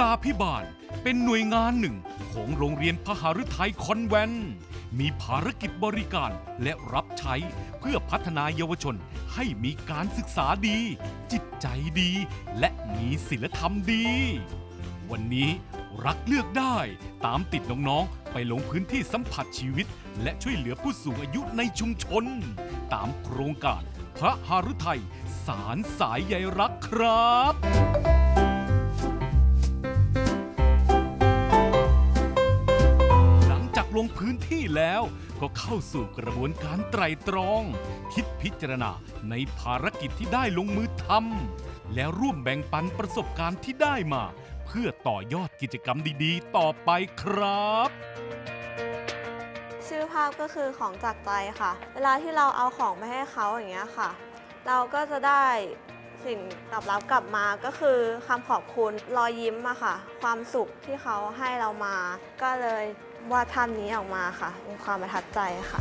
ตาพิบาล เป็นหน่วยงานหนึ่งของโรงเรียนพหฤทัยคอนแวนต์มีภารกิจบริการและรับใช้เพื่อพัฒนายเยาวชนให้มีการศึกษาดี จิตใจดี และมีศีลธรรมดี วันนี้รักเลือกได้ตามติดน้องๆ ไปลงพื้นที่สัมผัสชีวิต และช่วยเหลือผู้สูงอายุในชุมชน ตามโครงการพระหฤทัยสารสายใยรักครับ งจากลงพื้นที่แล้ว ก็เข้าสู่กระบวนการไตรตรอง คิดพิจารณาในภารกิจที่ได้ลงมือทำและร่วมแบ่งปันประสบการณ์ที่ได้มา เพื่อต่อยอดกิจกรรมดีๆ ต่อไปครับ ชื่อภาพก็คือของจากใจค่ะ เวลาที่เราเอาของไปให้เขาอย่างเงี้ยค่ะ เราก็จะได้ สิ่งตอบรับกลับมาก็คือคำขอบคุณรอยยิ้มอะค่ะ ความสุขที่เขาให้เรามา ก็เลยวาดภาพนี้ออกมาค่ะมีความประทับใจค่ะ